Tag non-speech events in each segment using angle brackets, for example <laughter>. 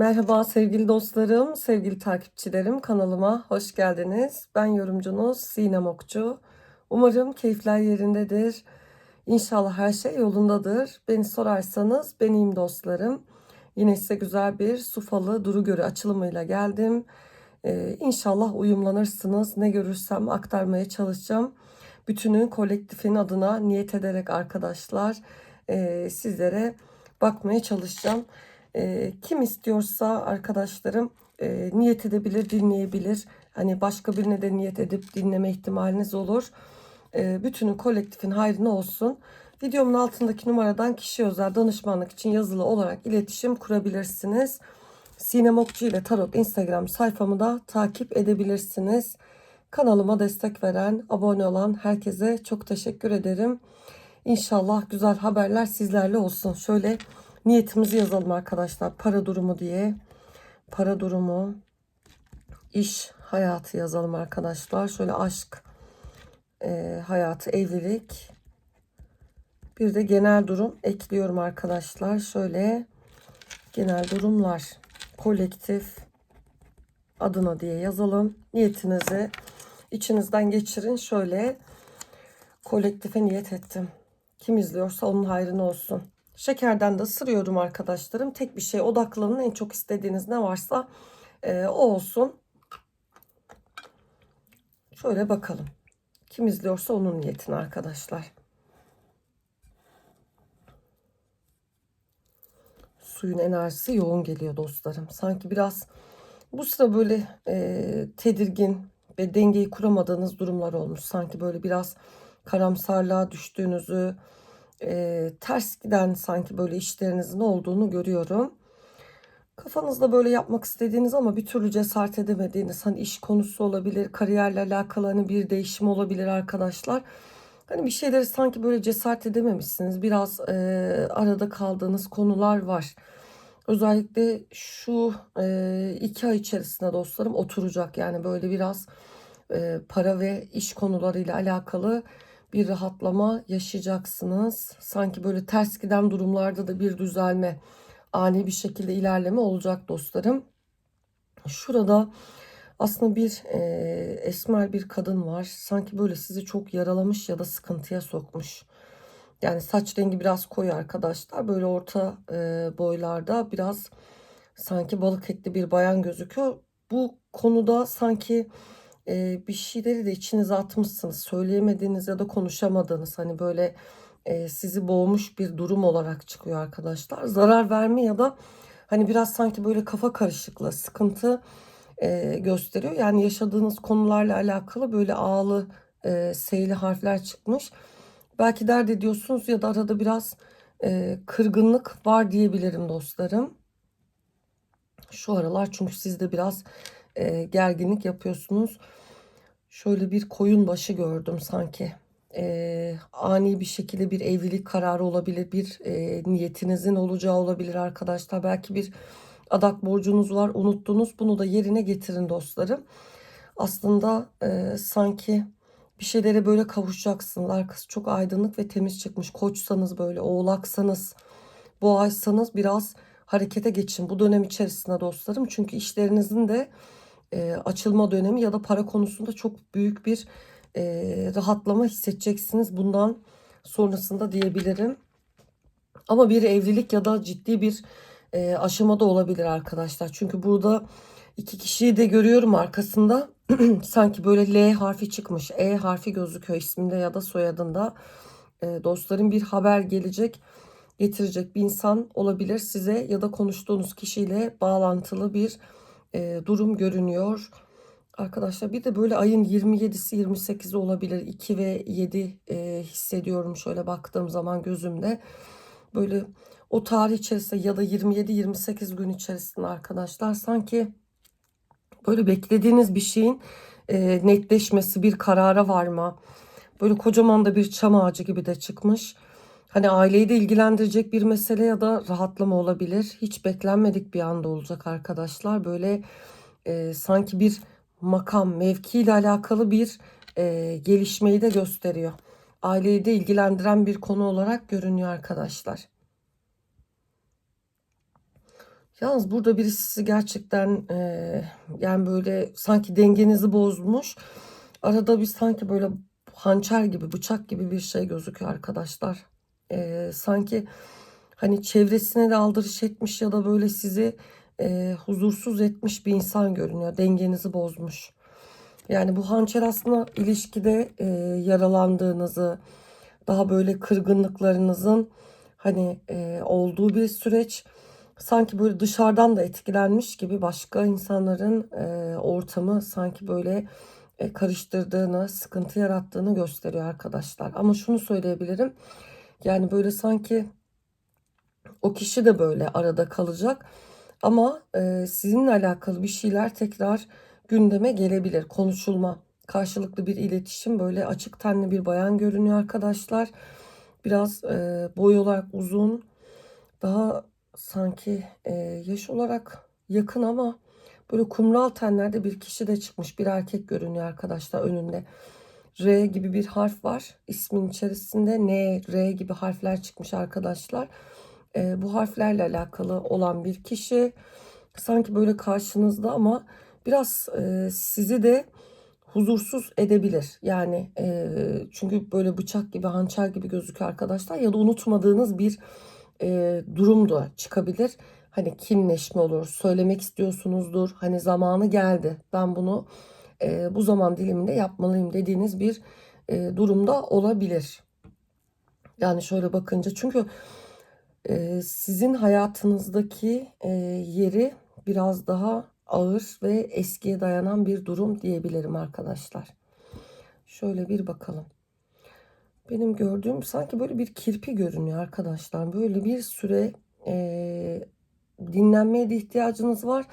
Merhaba sevgili dostlarım, sevgili takipçilerim kanalıma hoş geldiniz. Ben yorumcunuz Sinem Okçu. Umarım keyifler yerindedir. İnşallah her şey yolundadır. Beni sorarsanız benim dostlarım. Yine size güzel bir sufalı duru görü açılımıyla geldim. Ee, inşallah uyumlanırsınız. Ne görürsem aktarmaya çalışacağım. Bütünün kolektifin adına niyet ederek arkadaşlar e, sizlere bakmaya çalışacağım. E, kim istiyorsa arkadaşlarım e, niyet edebilir, dinleyebilir. Hani başka birine de niyet edip dinleme ihtimaliniz olur. E, bütünün kolektifin hayrına olsun. Videomun altındaki numaradan kişi özel danışmanlık için yazılı olarak iletişim kurabilirsiniz. Sinem ile Tarot Instagram sayfamı da takip edebilirsiniz. Kanalıma destek veren, abone olan herkese çok teşekkür ederim. İnşallah güzel haberler sizlerle olsun. Şöyle niyetimizi yazalım arkadaşlar. Para durumu diye. Para durumu, iş hayatı yazalım arkadaşlar. Şöyle aşk e, hayatı, evlilik. Bir de genel durum ekliyorum arkadaşlar. Şöyle genel durumlar, kolektif adına diye yazalım. Niyetinizi içinizden geçirin. Şöyle kolektife niyet ettim. Kim izliyorsa onun hayrına olsun. Şekerden de ısırıyorum arkadaşlarım. Tek bir şey odaklanın. En çok istediğiniz ne varsa e, o olsun. Şöyle bakalım. Kim izliyorsa onun niyetine arkadaşlar. Suyun enerjisi yoğun geliyor dostlarım. Sanki biraz bu sıra böyle e, tedirgin ve dengeyi kuramadığınız durumlar olmuş. Sanki böyle biraz karamsarlığa düştüğünüzü, e, ters giden sanki böyle işlerinizin olduğunu görüyorum. Kafanızda böyle yapmak istediğiniz ama bir türlü cesaret edemediğiniz hani iş konusu olabilir, kariyerle alakalı hani bir değişim olabilir arkadaşlar. Hani bir şeyleri sanki böyle cesaret edememişsiniz. Biraz e, arada kaldığınız konular var. Özellikle şu e, iki ay içerisinde dostlarım oturacak. Yani böyle biraz e, para ve iş konularıyla alakalı bir rahatlama yaşayacaksınız. Sanki böyle ters giden durumlarda da bir düzelme, ani bir şekilde ilerleme olacak dostlarım. Şurada aslında bir e, esmer bir kadın var. Sanki böyle sizi çok yaralamış ya da sıkıntıya sokmuş. Yani saç rengi biraz koyu arkadaşlar. Böyle orta e, boylarda biraz sanki balık etli bir bayan gözüküyor. Bu konuda sanki e, bir şeyleri de içinize atmışsınız. Söyleyemediğiniz ya da konuşamadığınız hani böyle e, sizi boğmuş bir durum olarak çıkıyor arkadaşlar. Zarar verme ya da hani biraz sanki böyle kafa karışıklığı, sıkıntı e, gösteriyor. Yani yaşadığınız konularla alakalı böyle ağlı, e, seyli harfler çıkmış. Belki dert ediyorsunuz ya da arada biraz e, kırgınlık var diyebilirim dostlarım. Şu aralar çünkü siz de biraz e, gerginlik yapıyorsunuz. Şöyle bir koyun başı gördüm sanki. E, ani bir şekilde bir evlilik kararı olabilir, bir e, niyetinizin olacağı olabilir arkadaşlar. Belki bir adak borcunuz var, unuttunuz. Bunu da yerine getirin dostlarım. Aslında e, sanki bir şeylere böyle kavuşacaksınız. Arkası çok aydınlık ve temiz çıkmış. Koçsanız böyle, oğlaksanız, boğaysanız biraz harekete geçin bu dönem içerisinde dostlarım. Çünkü işlerinizin de e, açılma dönemi ya da para konusunda çok büyük bir e, rahatlama hissedeceksiniz bundan sonrasında diyebilirim. Ama bir evlilik ya da ciddi bir e, aşamada olabilir arkadaşlar. Çünkü burada iki kişiyi de görüyorum arkasında. <clears throat> Sanki böyle L harfi çıkmış. E harfi gözüküyor isminde ya da soyadında. E, dostların bir haber gelecek getirecek bir insan olabilir size ya da konuştuğunuz kişiyle bağlantılı bir e, durum görünüyor. Arkadaşlar bir de böyle ayın 27'si 28'i olabilir. 2 ve 7 e, hissediyorum şöyle baktığım zaman gözümde. Böyle o tarih içerisinde ya da 27-28 gün içerisinde arkadaşlar sanki böyle beklediğiniz bir şeyin e, netleşmesi, bir karara varma. Böyle kocaman da bir çam ağacı gibi de çıkmış. Hani aileyi de ilgilendirecek bir mesele ya da rahatlama olabilir. Hiç beklenmedik bir anda olacak arkadaşlar. Böyle e, sanki bir makam, mevki ile alakalı bir e, gelişmeyi de gösteriyor. Aileyi de ilgilendiren bir konu olarak görünüyor arkadaşlar. Yalnız burada birisi sizi gerçekten eee, yani böyle sanki dengenizi bozmuş. Arada bir sanki böyle hançer gibi, bıçak gibi bir şey gözüküyor arkadaşlar. Eee, sanki hani çevresine de aldırış etmiş ya da böyle sizi eee, huzursuz etmiş bir insan görünüyor. Dengenizi bozmuş. Yani bu hançer aslında ilişkide eee, yaralandığınızı, daha böyle kırgınlıklarınızın hani eee, olduğu bir süreç. Sanki böyle dışarıdan da etkilenmiş gibi başka insanların eee, ortamı sanki böyle e, karıştırdığını, sıkıntı yarattığını gösteriyor arkadaşlar. Ama şunu söyleyebilirim. Yani böyle sanki o kişi de böyle arada kalacak. Ama e, sizinle alakalı bir şeyler tekrar gündeme gelebilir. Konuşulma, karşılıklı bir iletişim böyle açık tenli bir bayan görünüyor arkadaşlar. Biraz e, boy olarak uzun, daha sanki e, yaş olarak yakın ama böyle kumral tenlerde bir kişi de çıkmış. Bir erkek görünüyor arkadaşlar önünde. R gibi bir harf var. İsmin içerisinde N, R gibi harfler çıkmış arkadaşlar. E, bu harflerle alakalı olan bir kişi sanki böyle karşınızda ama biraz e, sizi de huzursuz edebilir. Yani e, çünkü böyle bıçak gibi, hançer gibi gözüküyor arkadaşlar ya da unutmadığınız bir e, durum da çıkabilir. Hani kinleşme olur, söylemek istiyorsunuzdur. Hani zamanı geldi. Ben bunu e, bu zaman diliminde yapmalıyım dediğiniz bir e, durumda olabilir. Yani şöyle bakınca çünkü e, sizin hayatınızdaki e, yeri biraz daha ağır ve eskiye dayanan bir durum diyebilirim arkadaşlar. Şöyle bir bakalım. Benim gördüğüm sanki böyle bir kirpi görünüyor arkadaşlar. Böyle bir süre e, dinlenmeye de ihtiyacınız var.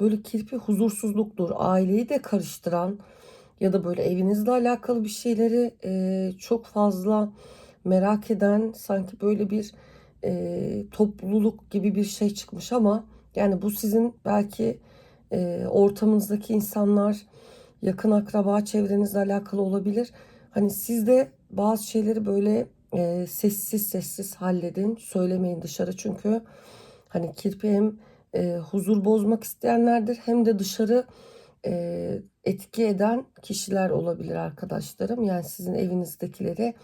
Böyle kirpi huzursuzluktur. Aileyi de karıştıran ya da böyle evinizle alakalı bir şeyleri e, çok fazla merak eden sanki böyle bir e, topluluk gibi bir şey çıkmış ama yani bu sizin belki e, ortamınızdaki insanlar yakın akraba çevrenizle alakalı olabilir. Hani siz de bazı şeyleri böyle e, sessiz sessiz halledin. Söylemeyin dışarı çünkü hani kirpi hem e, huzur bozmak isteyenlerdir hem de dışarı e, etki eden kişiler olabilir arkadaşlarım. Yani sizin evinizdekileri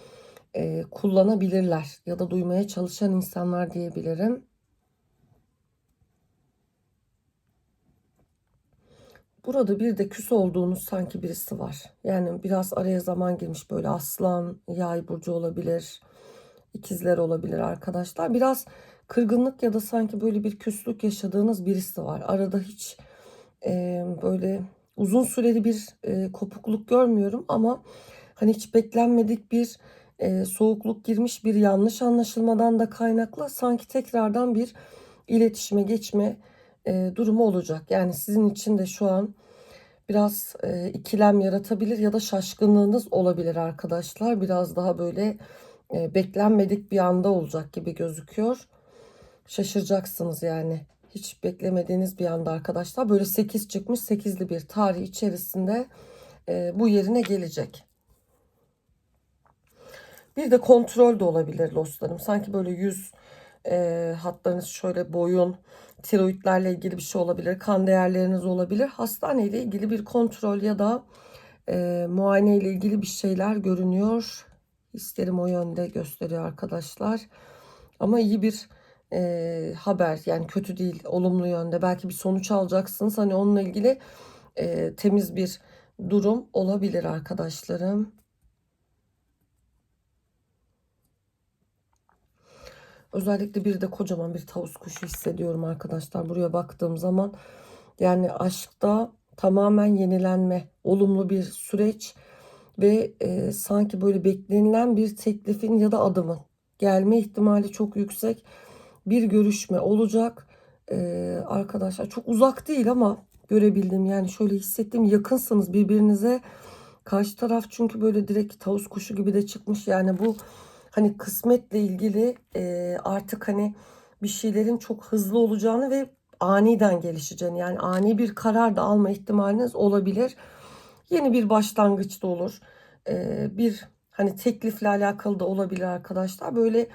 e, kullanabilirler ya da duymaya çalışan insanlar diyebilirim. Burada bir de küs olduğunuz sanki birisi var. Yani biraz araya zaman girmiş böyle aslan, yay burcu olabilir, ikizler olabilir arkadaşlar. Biraz kırgınlık ya da sanki böyle bir küslük yaşadığınız birisi var. Arada hiç e, böyle uzun süreli bir e, kopukluk görmüyorum ama hani hiç beklenmedik bir e, soğukluk girmiş bir yanlış anlaşılmadan da kaynaklı sanki tekrardan bir iletişime geçme e, durumu olacak. Yani sizin için de şu an biraz e, ikilem yaratabilir ya da şaşkınlığınız olabilir arkadaşlar. Biraz daha böyle e, beklenmedik bir anda olacak gibi gözüküyor. Şaşıracaksınız yani. Hiç beklemediğiniz bir anda arkadaşlar. Böyle 8 çıkmış 8'li bir tarih içerisinde e, bu yerine gelecek. Bir de kontrol de olabilir dostlarım. Sanki böyle yüz e, hatlarınız şöyle boyun, tiroidlerle ilgili bir şey olabilir. Kan değerleriniz olabilir. Hastaneyle ilgili bir kontrol ya da e, muayene ile ilgili bir şeyler görünüyor. İsterim o yönde gösteriyor arkadaşlar. Ama iyi bir e, haber yani kötü değil olumlu yönde. Belki bir sonuç alacaksınız. Hani onunla ilgili e, temiz bir durum olabilir arkadaşlarım. Özellikle bir de kocaman bir tavus kuşu hissediyorum arkadaşlar. Buraya baktığım zaman yani aşkta tamamen yenilenme, olumlu bir süreç ve e, sanki böyle beklenilen bir teklifin ya da adımın gelme ihtimali çok yüksek. Bir görüşme olacak. E, arkadaşlar çok uzak değil ama görebildim yani şöyle hissettim yakınsınız birbirinize. Karşı taraf çünkü böyle direkt tavus kuşu gibi de çıkmış. Yani bu hani kısmetle ilgili e, artık hani bir şeylerin çok hızlı olacağını ve aniden gelişeceğini yani ani bir karar da alma ihtimaliniz olabilir. Yeni bir başlangıç da olur. E, bir hani teklifle alakalı da olabilir arkadaşlar. Böyle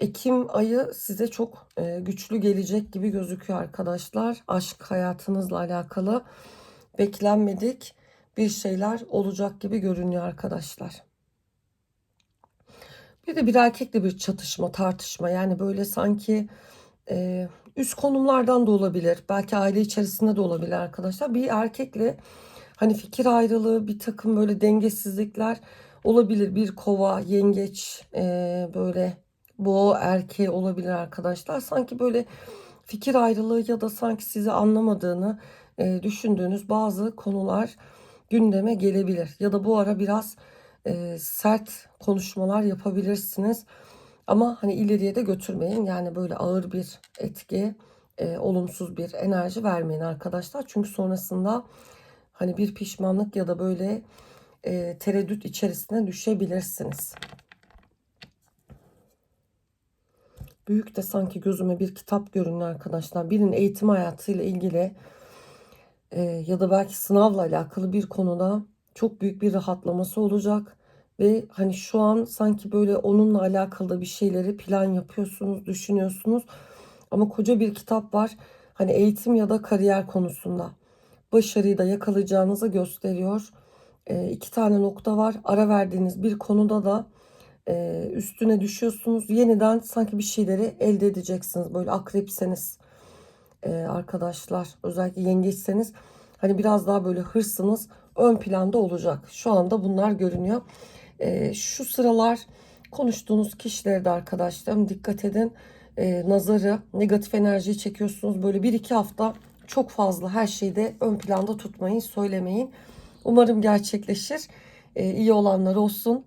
Ekim ayı size çok e, güçlü gelecek gibi gözüküyor arkadaşlar. Aşk hayatınızla alakalı beklenmedik bir şeyler olacak gibi görünüyor arkadaşlar. Bir de bir erkekle bir çatışma, tartışma yani böyle sanki e, üst konumlardan da olabilir. Belki aile içerisinde de olabilir arkadaşlar. Bir erkekle hani fikir ayrılığı, bir takım böyle dengesizlikler olabilir. Bir kova, yengeç, e, böyle boğa erkeği olabilir arkadaşlar. Sanki böyle fikir ayrılığı ya da sanki sizi anlamadığını e, düşündüğünüz bazı konular gündeme gelebilir. Ya da bu ara biraz e, sert konuşmalar yapabilirsiniz. Ama hani ileriye de götürmeyin. Yani böyle ağır bir etki, e, olumsuz bir enerji vermeyin arkadaşlar. Çünkü sonrasında hani bir pişmanlık ya da böyle e, tereddüt içerisine düşebilirsiniz. Büyük de sanki gözüme bir kitap görünüyor arkadaşlar. Birinin eğitim hayatıyla ilgili e, ya da belki sınavla alakalı bir konuda çok büyük bir rahatlaması olacak. Ve hani şu an sanki böyle onunla alakalı bir şeyleri plan yapıyorsunuz, düşünüyorsunuz. Ama koca bir kitap var. Hani eğitim ya da kariyer konusunda başarıyı da yakalayacağınızı gösteriyor. E, iki tane nokta var. Ara verdiğiniz bir konuda da e, üstüne düşüyorsunuz. Yeniden sanki bir şeyleri elde edeceksiniz. Böyle akrepseniz e, arkadaşlar özellikle yengeçseniz hani biraz daha böyle hırsınız ön planda olacak. Şu anda bunlar görünüyor. E, şu sıralar konuştuğunuz kişilere de arkadaşlarım dikkat edin. Nazarı, negatif enerjiyi çekiyorsunuz. Böyle bir iki hafta çok fazla her şeyi de ön planda tutmayın, söylemeyin. Umarım gerçekleşir. E, iyi olanlar olsun.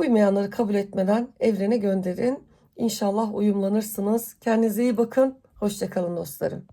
Uymayanları kabul etmeden evrene gönderin. İnşallah uyumlanırsınız. Kendinize iyi bakın. Hoşçakalın dostlarım.